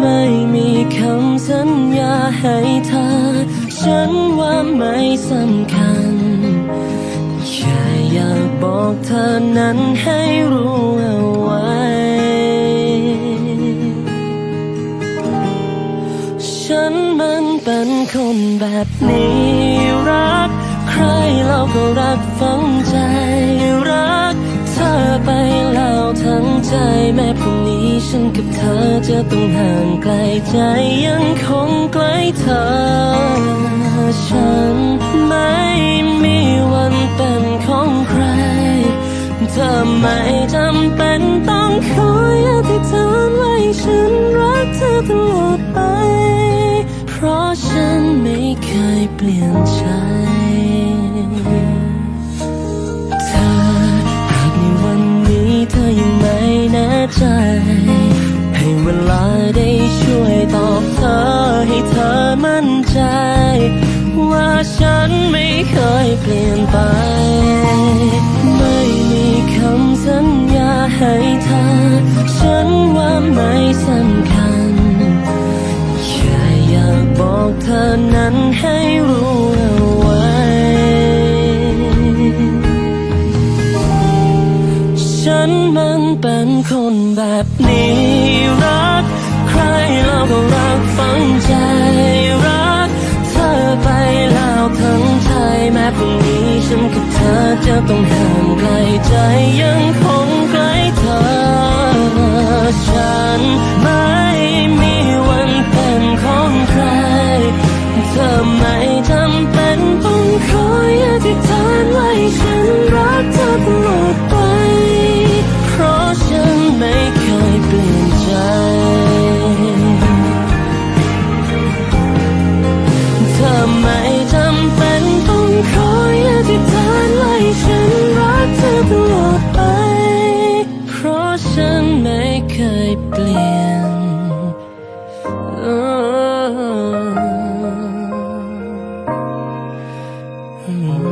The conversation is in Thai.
ไม่มีคำสัญญาให้เธอ ฉันว่าไม่สำคัญ แค่อยากบอกเธอนั้นให้รู้เอาไว้ ฉันมันเป็นคนแบบนี้รัก ใครเราก็รักฝังใจรัก เธอไป แม้พรุ่งนี้ฉันกับเธอจะต้องห่างไกลใจยังคงใกล้เธอ ฉันไม่มีวันเป็นของใคร เธอไม่จำเป็นต้องคอยอธิษฐานไว้ฉันรักเธอตลอดไป เพราะฉันไม่เคยเปลี่ยนใจ มั่นใจ ว่าฉันไม่เคยเปลี่ยนไป ไม่มีคำสัญญาให้เธอ ฉันว่าไม่สำคัญ แค่อยากบอกเธอนั้นให้รู้เอาไว้ ฉันมันเป็นคนแบบนี้รักใครเราก็รักฝังใจ ฉันกับเธอจะต้องห่างไกลใจยังคงใกล้เธอฉัน เปลี่ยนอืม